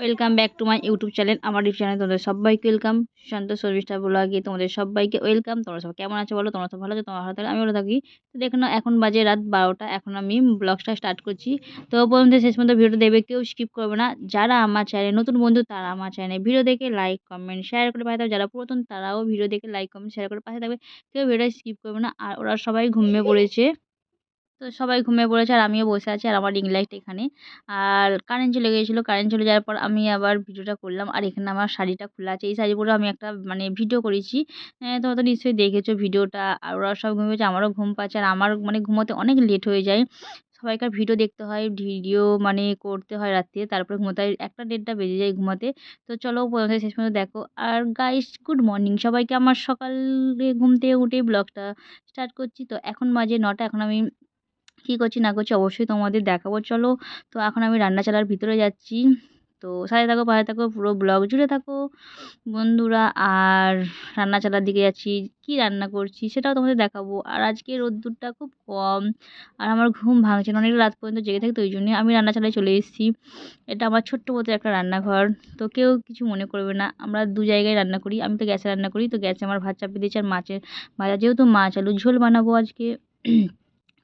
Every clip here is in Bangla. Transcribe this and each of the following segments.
Welcome back to my YouTube channel আমার ইউটিউব চ্যানেল তোমাদের সবাইকে ওয়েলকাম সুশান্ত সর্বিস্টার ব্লগে তোমাদের সবাইকে ওয়েলকাম তোমরা সব কেমন আছো বলো? তোমরা সব ভালো আছো? তোমার ভালো আমি ভালো থাকি। তো দেখো না, এখন বাজে রাত বারোটা, এখন আমি ব্লগটা স্টার্ট করছি। তো পর্যন্ত শেষ পর্যন্ত ভিডিও দেবে কেউ স্কিপ করবে না। যারা আমার চ্যানেল নতুন বন্ধু, তারা আমার চ্যানেলে ভিডিও দেখে লাইক কমেন্ট শেয়ার করে পাশে থাকবে। যারা পুরাতন, তারাও ভিডিও দেখে লাইক কমেন্ট শেয়ার করে পাশে থাকবে। কেউ ভিডিওটা স্কিপ করবে না। আর ওরা সবাই ঘুমিয়ে পড়েছে। তো সবাই ঘুমিয়ে পড়েছে আর আমিও বসে আছি আর আমার রিং লাইট এখানে। আর কারেন্ট চলে গিয়েছিল কারেন্ট চলে যাওয়ার পর আমি আবার ভিডিওটা করলাম আর এখানে আমার শাড়িটা খোলা আছে। এই শাড়ি পরে আমি একটা মানে ভিডিও করেছি। তোমরা তো নিশ্চয়ই দেখেছ ভিডিওটা আর ওরা সব ঘুমিয়েছে আমারও ঘুম পাচ্ছে আর আমার মানে ঘুমোতে অনেক লেট হয়ে যায়। সবাইকার ভিডিও দেখতে হয় ভিডিও মানে করতে হয় রাত্রে, তারপরে ঘুমোতে হয়। একটা দেড়টা বেজে যায় ঘুমাতে। তো চলো প্রথমে শেষ পর্যন্ত দেখো। আর গাইস গুড মর্নিং সবাইকে আমার সকালে ঘুম থেকে উঠে ব্লগটা স্টার্ট করছি। তো এখন মাঝে নটা, এখন আমি কী করছি না করছি অবশ্যই তোমাদের দেখাবো। চলো, তো এখন আমি রান্না চালার ভিতরে যাচ্ছি। তো সাথে থাকো, পাশে থাকো, পুরো ব্লগ জুড়ে থাকো। বন্ধুরা, আর রান্না চালার দিকে যাচ্ছি। কি রান্না করছি সেটাও তোমাদের দেখাবো। আর আজকে রোদ্দুরটা খুব কম, আর আমার ঘুম ভাঙছে না। অনেক রাত পর্যন্ত জেগে থাকি, তো ওই জন্যই আমি রান্না চালায় চলে এসেছি। এটা আমার ছোট্ট মতো একটা রান্নাঘর, তো কেউ কিছু মনে করবে না। আমরা দু জায়গায় রান্না করি, আমি তো গ্যাসে রান্না করি, তো গ্যাসে আমার ভাত চাপিয়ে দিয়েছি আর মাছের ভাজা। যেহেতু মাছ আলু ঝোল বানাবো আজকে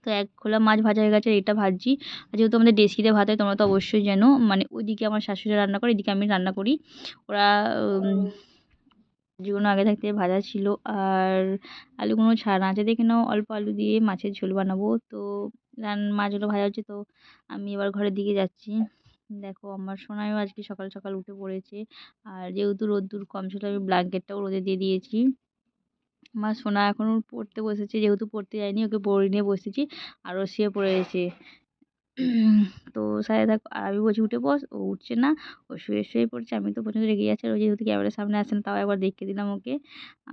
তো এক খোলা মাছ ভাজা হয়ে গেছে এটা ভাজছি। আর যেহেতু আমাদের দেশিতে ভাত হয়, তোমরা তো অবশ্যই জানো মানে ওইদিকে আমার শাশুড়ি রান্না করে, এদিকে আমি রান্না করি। ওরা যেগুলো আগে থাকতে ভাজা ছিল, আর আলুগুলো ছাড়া আছে দেখে নাও, অল্প আলু দিয়ে মাছের ঝোল বানাবো। তো মাছগুলো ভাজা হচ্ছে, তো আমি এবার ঘরের দিকে যাচ্ছি। দেখো, আমার সোনাইও আজকে সকাল সকাল উঠে পড়েছে। আর যেহেতু রোদ্দুর কম ছিল, আমি ব্ল্যাঙ্কেটটাও রোদে দিয়ে দিয়েছি। আমার সোনা এখন পড়তে বসেছে, যেহেতু পড়তে যায়নি, ওকে পড়ে নিয়ে বসেছি আর ও শুয়ে পড়েছে তো সাথে থাকো, আর আমি বলছি, উঠে বস, ও উঠছে না, ও শুয়ে শুয়ে পড়ছে, আমি তো প্রচণ্ড রেগে যাচ্ছি আর ও যেহেতু ক্যামেরার সামনে আসে না, তাও একবার দেখিয়ে দিলাম ওকে।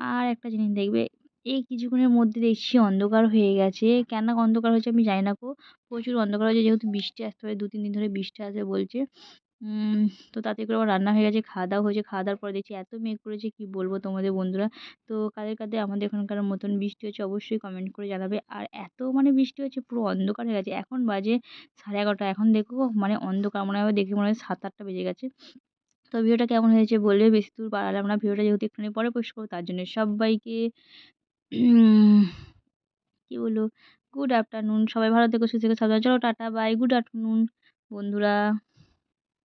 আর একটা জিনিস দেখবে এই কিছুক্ষণের মধ্যে দেখছি অন্ধকার হয়ে গেছে। কেন অন্ধকার হয়েছে আমি জানি না গো। প্রচুর অন্ধকার হয়েছে যেহেতু বৃষ্টি আসতে পারে দু তিন দিন ধরে বৃষ্টি আসবে বলছে। তো তাতে করে আমার রান্না হয়ে গেছে খাওয়া দাওয়া হয়েছে খাওয়া দাওয়ার পরে দেখছি এত মেঘ করেছে, কী বলব তোমাদের বন্ধুরা? তো কাদের কাদের আমাদের এখানকার মতন বৃষ্টি হচ্ছে অবশ্যই কমেন্ট করে জানাবে। আর এত মানে বৃষ্টি হচ্ছে পুরো অন্ধকার হয়ে গেছে। এখন বাজে সাড়ে এগারোটা। এখন দেখো মানে অন্ধকার মনে হয় দেখে মনে হয় সাত আটটা বেজে গেছে। তো ভিডিওটা কেমন হয়েছে বলবে? বেশি দূর বাড়ালাম না। ভিডিওটা যেহেতু একটুখানি পরে পোস্ট করব, তার জন্য সবাইকে কী বলব? গুড আফটারনুন সবাই ভালো থেকো, সুস্থ থেকো, সাবধানে চলো, টাটা বাই গুড আফটারনুন বন্ধুরা।